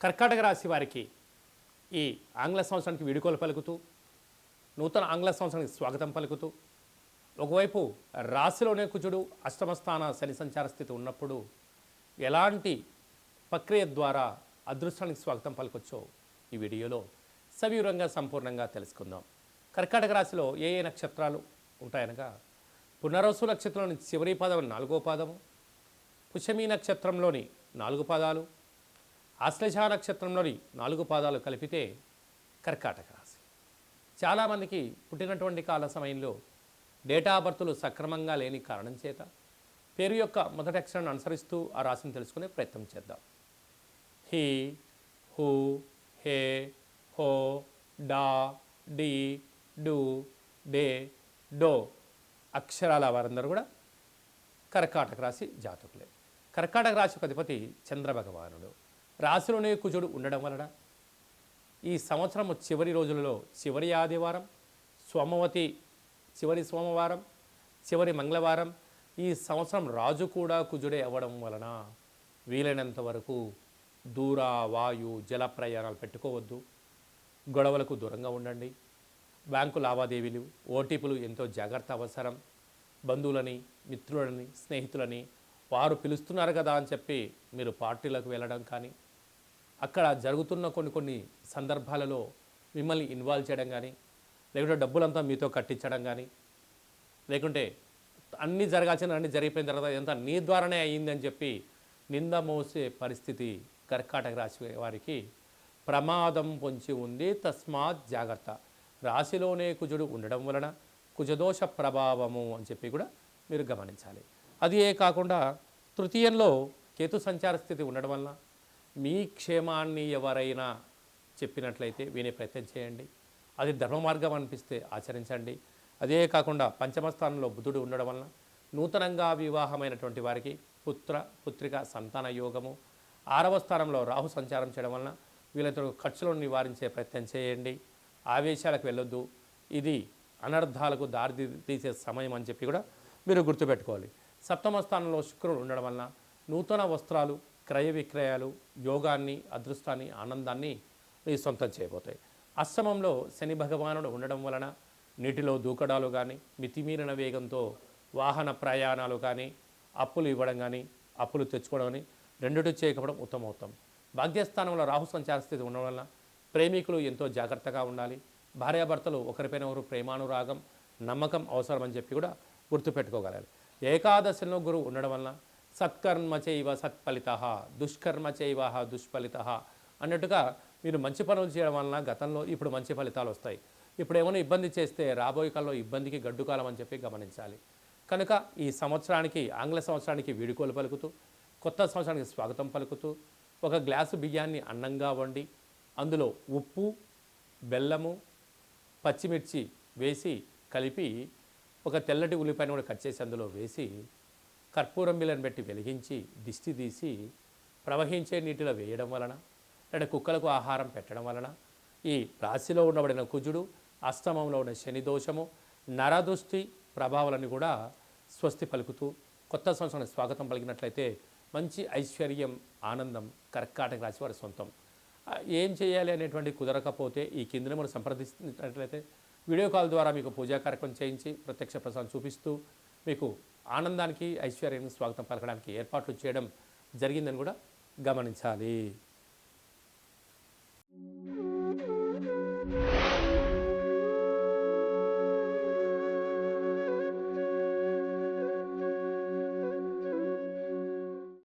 కర్కాటక రాశి వారికి ఈ ఆంగ్ల సంవత్సరానికి వీడుకోలు పలుకుతూ నూతన ఆంగ్ల సంవత్సరానికి స్వాగతం పలుకుతూ ఒకవైపు రాశిలోనే కుజుడు అష్టమస్థాన శని సంచార స్థితి ఉన్నప్పుడు ఎలాంటి ప్రక్రియ ద్వారా అదృష్టానికి స్వాగతం పలకొచ్చో ఈ వీడియోలో సవివరంగా సంపూర్ణంగా తెలుసుకుందాం. కర్కాటక రాశిలో ఏ ఏ నక్షత్రాలు ఉంటాయనగా పునరసు నక్షత్రంలోని చివరి పాదం నాలుగో పాదము పుషమి నక్షత్రంలోని నాలుగు పాదాలు ఆశ్లేష నక్షత్రంలోని నాలుగు పాదాలు కలిపితే కర్కాటక రాశి. చాలామందికి పుట్టినటువంటి కాల సమయంలో డేటా బర్తులు సక్రమంగా లేని కారణం చేత పేరు యొక్క మొదటి అక్షరాన్ని అనుసరిస్తూ ఆ రాశిని తెలుసుకునే ప్రయత్నం చేద్దాం. హీ హూ హే హో డా డి డు డే డో అక్షరాల వారందరూ కూడా కర్కాటక రాశి జాతకులే. కర్కాటక రాశి అధిపతి చంద్రభగవానుడు రాశిలోనే కుజుడు ఉండడం వలన ఈ సంవత్సరం చివరి రోజులలో చివరి ఆదివారం సోమవతి చివరి సోమవారం చివరి మంగళవారం ఈ సంవత్సరం రాజు కూడా కుజుడే అవ్వడం వలన వీలైనంత వరకు దూర వాయు జల ప్రయాణాలు పెట్టుకోవద్దు. గొడవలకు దూరంగా ఉండండి. బ్యాంకు లావాదేవీలు ఓటీపీలు ఎంతో జాగ్రత్త అవసరం. బంధువులని మిత్రులని స్నేహితులని వారు పిలుస్తున్నారు కదా అని చెప్పి మీరు పార్టీలకు వెళ్ళడం కానీ అక్కడ జరుగుతున్న కొన్ని కొన్ని సందర్భాలలో మిమ్మల్ని ఇన్వాల్వ్ చేయడం కానీ లేకుంటే డబ్బులంతా మీతో కట్టించడం కానీ లేకుంటే అన్నీ జరగాల్సిన అన్నీ జరిగిపోయిన తర్వాత ఎంత నీ ద్వారానే అయ్యిందని చెప్పి నింద మోసే పరిస్థితి కర్కాటక రాశి వారికి ప్రమాదం పొంచి ఉంది. తస్మాత్ జాగ్రత్త. రాశిలోనే కుజుడు ఉండడం వలన కుజదోష ప్రభావము అని చెప్పి కూడా మీరు గమనించాలి. అది ఏ కాకుండా తృతీయంలో కేతు సంచార స్థితి ఉండడం వలన మీ క్షేమాన్ని ఎవరైనా చెప్పినట్లయితే వినే ప్రయత్నం చేయండి. అది ధర్మ మార్గం అనిపిస్తే ఆచరించండి. అదే కాకుండా పంచమ స్థానంలో బుధుడు ఉండడం వలన నూతనంగా వివాహమైనటువంటి వారికి పుత్ర పుత్రిక సంతాన యోగము ఆరవ స్థానంలో రాహు సంచారం చేయడం వలన వీళ్ళతో ఖర్చులను నివారించే ప్రయత్నం చేయండి. ఆవేశాలకు వెళ్ళొద్దు. ఇది అనర్థాలకు దారి తీసే సమయం అని చెప్పి కూడా మీరు గుర్తుపెట్టుకోవాలి. సప్తమ స్థానంలో శుక్రుడు ఉండడం వలన నూతన వస్త్రాలు క్రయ విక్రయాలు యోగాన్ని అదృష్టాన్ని ఆనందాన్ని మీ సొంతం చేయబోతాయి. అష్టమంలో శని భగవానుడు ఉండడం వలన నీటిలో దూకడాలు కానీ మితిమీరిన వేగంతో వాహన ప్రయాణాలు కానీ అప్పులు ఇవ్వడం కానీ అప్పులు తెచ్చుకోవడం కానీ రెండుటి చేయకపోవడం ఉత్తమవుతాం భాగ్యస్థానంలో రాహు సంచార స్థితి ఉండడం వలన ప్రేమికులు ఎంతో జాగ్రత్తగా ఉండాలి. భార్యాభర్తలు ఒకరిపైన ఒకరు ప్రేమానురాగం నమ్మకం అవసరమని చెప్పి కూడా గుర్తుపెట్టుకోగలరు ఏకాదశిలో గురువు ఉండడం వలన సత్కర్మ చైవ సత్ఫలిత దుష్కర్మ చైవ దుష్ఫలిత అన్నట్టుగా మీరు మంచి పనులు చేయడం వలన గతంలో ఇప్పుడు మంచి ఫలితాలు వస్తాయి. ఇప్పుడు ఏమైనా ఇబ్బంది చేస్తే రాబోయే కాలంలో ఇబ్బందికి గడ్డు కాలం అని చెప్పి గమనించాలి. కనుక ఈ సంవత్సరానికి ఆంగ్ల సంవత్సరానికి వీడుకోలు పలుకుతూ కొత్త సంవత్సరానికి స్వాగతం పలుకుతూ ఒక గ్లాసు బియ్యాన్ని అన్నంగా వండి అందులో ఉప్పు బెల్లము పచ్చిమిర్చి వేసి కలిపి ఒక తెల్లటి ఉల్లిపాయను కూడా కట్ చేసి అందులో వేసి కర్పూరం బిల్లని పెట్టి వెలిగించి దిష్టి తీసి ప్రవహించే నీటిలో వేయడం వలన లేదా కుక్కలకు ఆహారం పెట్టడం వలన ఈ రాశిలో ఉండబడిన కుజుడు అష్టమంలో ఉన్న శని దోషము నరదృష్టి ప్రభావాలను కూడా స్వస్తి పలుకుతూ కొత్త సంవత్సరానికి స్వాగతం పలికినట్లయితే మంచి ఐశ్వర్యం ఆనందం కర్కాటక రాశి వారి సొంతం. ఏం చేయాలి అనేటువంటి కుదరకపోతే ఈ కిందన మనం సంప్రదిస్తున్నట్లయితే వీడియో కాల్ ద్వారా మీకు పూజా కార్యక్రమం చేయించి ప్రత్యక్ష ప్రసాదం చూపిస్తూ మీకు ఆనందానికి ఐశ్వర్యానికి స్వాగతం పలకడానికి ఏర్పాట్లు చేయడం జరిగిందని కూడా గమనించాలి.